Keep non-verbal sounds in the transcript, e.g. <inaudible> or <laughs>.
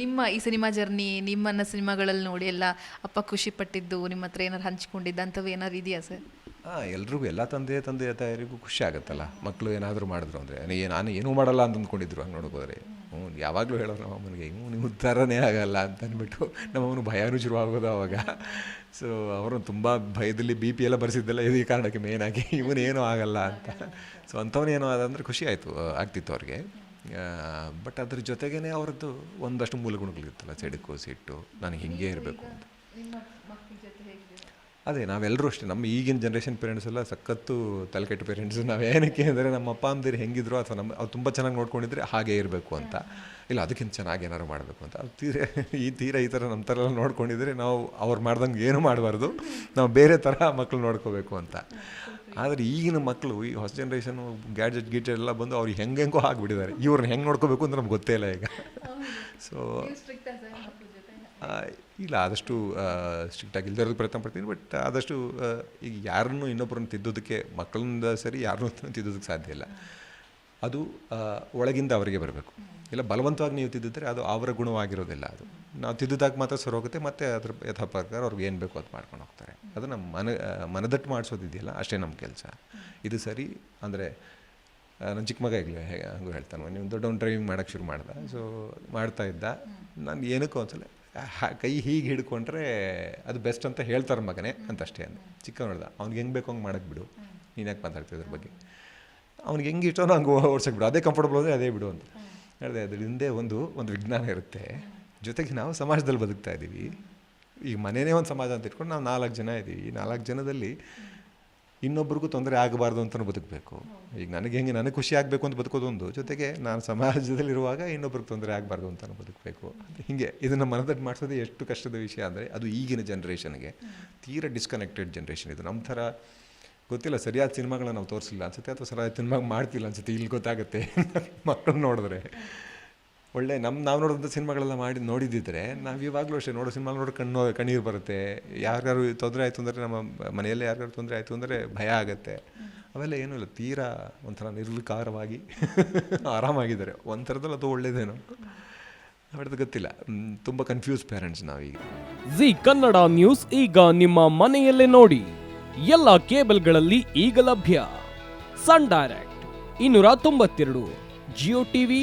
ನಿಮ್ಮ ಈ cinema journey, ನಿಮ್ಮನ್ನ ಸಿನಿಮಾಗಳಲ್ಲಿ ನೋಡಿ ಎಲ್ಲ ಅಪ್ಪ ಖುಷಿ ಪಟ್ಟಿದ್ದು, ನಿಮ್ಮ ಹತ್ರ ಏನಾರು ಹಂಚ್ಕೊಂಡಿದ್ದ, ಅಂಥವು ಏನಾರು ಇದೆಯಾ ಸರ್? ಹಾಂ, ಎಲ್ರಿಗೂ ಎಲ್ಲ ತಂದೆ ತಂದೆ ತಾಯರಿಗೂ ಖುಷಿ ಆಗುತ್ತಲ್ಲ. ಮಕ್ಕಳು ಏನಾದರೂ ಮಾಡಿದ್ರು ಅಂದರೆ ನಾನು ಏನೂ ಮಾಡಲ್ಲ ಅಂತ ಅಂದ್ಕೊಂಡಿದ್ರು ಹಂಗೆ ನೋಡ್ಬೋದ್ರೆ ಹ್ಞೂ, ಯಾವಾಗಲೂ ಹೇಳೋರು ನಮ್ಮ ಅಮ್ಮನಿಗೆ, ಹ್ಞೂ ನೀವು ಉದ್ಧಾರನೇ ಆಗಲ್ಲ ಅಂತ ಅಂದ್ಬಿಟ್ಟು ನಮ್ಮವನು ಭಯನೂ ಶುರುವಾಗೋದು ಅವಾಗ. ಸೊ ಅವರು ತುಂಬ ಭಯದಲ್ಲಿ ಬಿ ಪಿ ಎಲ್ಲ ಬರೆಸಿದ್ದೆಲ್ಲ ಇದೇ ಕಾರಣಕ್ಕೆ ಮೇಯ್ನಾಗಿ ಇವನೇನೂ ಆಗಲ್ಲ ಅಂತ. ಸೊ ಅಂಥವನೇನೋ ಅಂದ್ರೆ ಖುಷಿ ಆಯಿತು ಆಗ್ತಿತ್ತು ಅವ್ರಿಗೆ. ಬಟ್ ಅದ್ರ ಜೊತೆಗೇ ಅವ್ರದ್ದು ಒಂದಷ್ಟು ಮೂಲಗುಣಗಳಿರುತ್ತಲ್ಲ ಸೆಡುಕು ಸಿಟ್ಟು ನನಗೆ ಹಿಂಗೆ ಇರಬೇಕು ಅಂತ. ಅದೇ ನಾವೆಲ್ಲರೂ ಅಷ್ಟೇ ನಮ್ಮ ಈಗಿನ ಜನ್ರೇಷನ್ ಪೇರೆಂಟ್ಸ್ ಎಲ್ಲ ಸಖತ್ತು ತಲೆಕೆಟ್ಟು ಪೇರೆಂಟ್ಸ್ ನಾವೇನಕ್ಕೆ ಅಂದರೆ ನಮ್ಮ ಅಪ್ಪ ಅಮ್ಮದಿರು ಹೆಂಗಿದ್ರು ಅಥವಾ ನಮ್ಮ ಅವ್ರು ತುಂಬ ಚೆನ್ನಾಗಿ ನೋಡ್ಕೊಂಡಿದ್ರೆ ಹಾಗೆ ಇರಬೇಕು ಅಂತ. ಇಲ್ಲ ಅದಕ್ಕಿಂತ ಚೆನ್ನಾಗಿ ಏನಾದ್ರು ಮಾಡಬೇಕು ಅಂತ. ಅದು ತೀರ ಈ ತೀರ ಈ ಥರ ನಮ್ಮ ಥರ ಎಲ್ಲ ನೋಡ್ಕೊಂಡಿದ್ರೆ ನಾವು ಅವ್ರು ಮಾಡ್ದಂಗೆ ಏನು ಮಾಡಬಾರ್ದು. ನಾವು ಬೇರೆ ಥರ ಮಕ್ಕಳು ನೋಡ್ಕೋಬೇಕು ಅಂತ. ಆದರೆ ಈಗಿನ ಮಕ್ಕಳು ಈ ಹೊಸ ಜನ್ರೇಷನ್ ಗ್ಯಾಡ್ಜೆಟ್ ಗೀಡ್ಜೆಟ್ ಎಲ್ಲ ಬಂದು ಅವ್ರು ಹೆಂಗೆ ಹೆಂಗೋ ಆಗಿಬಿಟ್ಟಿದ್ದಾರೆ. ಇವ್ರನ್ನ ಹೆಂಗೆ ನೋಡ್ಕೋಬೇಕು ಅಂತ ನಮ್ಗೆ ಗೊತ್ತೇ ಇಲ್ಲ ಈಗ. ಸೊ ಇಲ್ಲ ಆದಷ್ಟು ಸ್ಟ್ರಿಕ್ಟಾಗಿ ಇಲ್ದಿರೋದು ಪ್ರಯತ್ನ ಪಡ್ತೀನಿ ಬಟ್ ಆದಷ್ಟು ಈಗ ಯಾರನ್ನೂ ಇನ್ನೊಬ್ಬರನ್ನು ತಿದ್ದೋದಕ್ಕೆ ಮಕ್ಕಳಿಂದ ಸರಿ ಯಾರನ್ನೂ ತಿದ್ದೋದಕ್ಕೆ ಸಾಧ್ಯ ಇಲ್ಲ. ಅದು ಒಳಗಿಂದ ಅವರಿಗೆ ಬರಬೇಕು. ಇಲ್ಲ ಬಲವಂತವಾಗಿ ನೀವು ತಿದ್ದಿದ್ರೆ ಅದು ಅವರ ಗುಣವಾಗಿರೋದಿಲ್ಲ ಅದು. ನಾವು ತಿದ್ದಿದಾಗ ಮಾತ್ರ ಸರಿ ಹೋಗುತ್ತೆ ಮತ್ತೆ ಅದ್ರ ಯಥಾ ಪ್ರಕಾರ ಅವ್ರಿಗೆ ಏನು ಬೇಕೋ ಅದು ಮಾಡ್ಕೊಂಡು ಹೋಗ್ತಾರೆ. ಅದು ನಮ್ಮ ಮನ, ಮನದಟ್ಟು ಮಾಡಿಸೋದಿದೆಯಲ್ಲ, ಅಷ್ಟೇ ನಮ್ಮ ಕೆಲಸ. ಇದು ಸರಿ, ಅಂದರೆ ನನ್ನ ಚಿಕ್ಕ ಮಗ ಆಗಲಿ ಹಂಗೂ ಹೇಳ್ತಾನೆ, ನೀವು ದೊಡ್ಡವನು ಡ್ರೈವಿಂಗ್ ಮಾಡೋಕ್ಕೆ ಶುರು ಮಾಡ್ದೆ. ಸೊ ಮಾಡ್ತಾ ಇದ್ದ. ನಾನು ಏನಕ್ಕೂ ಒಂದ್ಸಲ ಕೈ ಹೀಗೆ ಹಿಡ್ಕೊಂಡ್ರೆ ಅದು ಬೆಸ್ಟ್ ಅಂತ ಹೇಳ್ತಾರೆ ಮಗನೇ ಅಂತ ಅಷ್ಟೇ ಅಂದೆ. ಚಿಕ್ಕ ನೋಡ್ದ ಅವ್ನಿಗೆ ಹೆಂಗೆ ಬೇಕೋ ಹಂಗೆ ಮಾಡಕ್ಕೆ ಬಿಡು. ನೀನು ಯಾಕೆ ಮಾತಾಡ್ತೀವಿ ಅದ್ರ ಬಗ್ಗೆ. ಅವ್ನಿಗೆ ಹೆಂಗೆ ಇಷ್ಟೋ ಹಂಗೆ ಓಡ್ಸಕ್ಕೆ ಬಿಡು. ಅದೇ ಕಂಫರ್ಟಬಲ್ ಅಂದರೆ ಅದೇ ಬಿಡು ಅಂತ. ಹೇಳಿದೆ ಅದ್ರ ಹಿಂದೆ ಒಂದು ಒಂದು ವಿಜ್ಞಾನ ಇರುತ್ತೆ. ಜೊತೆಗೆ ನಾವು ಸಮಾಜದಲ್ಲಿ ಬದುಕ್ತಾ ಇದ್ದೀವಿ. ಈಗ ಮನೆಯೇ ಒಂದು ಸಮಾಜ ಅಂತ ಇಟ್ಕೊಂಡು ನಾವು ನಾಲ್ಕು ಜನ ಇದ್ದೀವಿ. ಈ ನಾಲ್ಕು ಜನದಲ್ಲಿ ಇನ್ನೊಬ್ರಿಗೂ ತೊಂದರೆ ಆಗಬಾರ್ದು ಅಂತಲೂ ಬದುಕಬೇಕು. ಈಗ ನನಗೆ ಹೆಂಗೆ ನನಗೆ ಖುಷಿ ಆಗಬೇಕು ಅಂತ ಬದುಕೋದೊಂದು ಜೊತೆಗೆ ನಾನು ಸಮಾಜದಲ್ಲಿರುವಾಗ ಇನ್ನೊಬ್ರಿಗೆ ತೊಂದರೆ ಆಗಬಾರ್ದು ಅಂತಲೂ ಬದುಕಬೇಕು. ಹೀಗೆ ಇದನ್ನು ಮನದಟ್ಟು ಮಾಡಿಸೋದು ಎಷ್ಟು ಕಷ್ಟದ ವಿಷಯ ಅಂದರೆ ಅದು ಈಗಿನ ಜನ್ರೇಷನ್ಗೆ ತೀರಾ ಡಿಸ್ಕನೆಕ್ಟೆಡ್ ಜನ್ರೇಷನ್ ಇದು. ನಮ್ಮ ಥರ ಗೊತ್ತಿಲ್ಲ ಸರಿಯಾದ ಸಿನಿಮಾಗಳನ್ನ ನಾವು ತೋರಿಸಿಲ್ಲ ಅನ್ಸುತ್ತೆ ಅಥವಾ ಸರಿಯಾದ ಸಿನಿಮಾ ಮಾಡ್ತಿಲ್ಲ ಅನ್ಸುತ್ತೆ. ಇಲ್ಲಿ ಗೊತ್ತಾಗುತ್ತೆ. ಮಕ್ಕಳು ನೋಡಿದ್ರೆ. ಒಳ್ಳೆ ನಮ್ಮ ನಾವು ನೋಡಿದಂಥ ಸಿನಿಮಾಗಳೆಲ್ಲ ಮಾಡಿ ನೋಡಿದ್ದಿದ್ರೆ ನಾವು ಇವಾಗಲೂ ಅಷ್ಟೇ ನೋಡೋ ಸಿನಿಮಾ ನೋಡಿ ಕಣ್ಣು ಕಣ್ಣೀರು ಬರುತ್ತೆ. ಯಾರಿಗಾರು ತೊಂದರೆ ಆಯಿತು ಅಂದರೆ ನಮ್ಮ ಮನೆಯಲ್ಲೇ ಯಾರಿಗಾರು ತೊಂದರೆ ಆಯಿತು ಅಂದರೆ ಭಯ ಆಗುತ್ತೆ. ಅವೆಲ್ಲ ಏನೂ ಇಲ್ಲ, ತೀರಾ ಒಂಥರ ನಿರ್ವಿಕಾರವಾಗಿ <laughs> ಆರಾಮಾಗಿದ್ದಾರೆ. ಒಂಥರದಲ್ಲಿ ಅದು ಒಳ್ಳೇದೇನೋ. ಅವ್ರದ್ದು ಗೊತ್ತಿಲ್ಲ. ತುಂಬ ಕನ್ಫ್ಯೂಸ್ ಪೇರೆಂಟ್ಸ್ ನಾವೀಗ. ಜಿ ಕನ್ನಡ ನ್ಯೂಸ್ ಈಗ ನಿಮ್ಮ ಮನೆಯಲ್ಲೇ ನೋಡಿ. ಎಲ್ಲ ಕೇಬಲ್ಗಳಲ್ಲಿ ಈಗ ಲಭ್ಯ. ಸನ್ ಡೈರೆಕ್ಟ್, ಇನ್ನೂರ ತೊಂಬತ್ತೆರಡು, ಜಿಯೋ ಟಿವಿ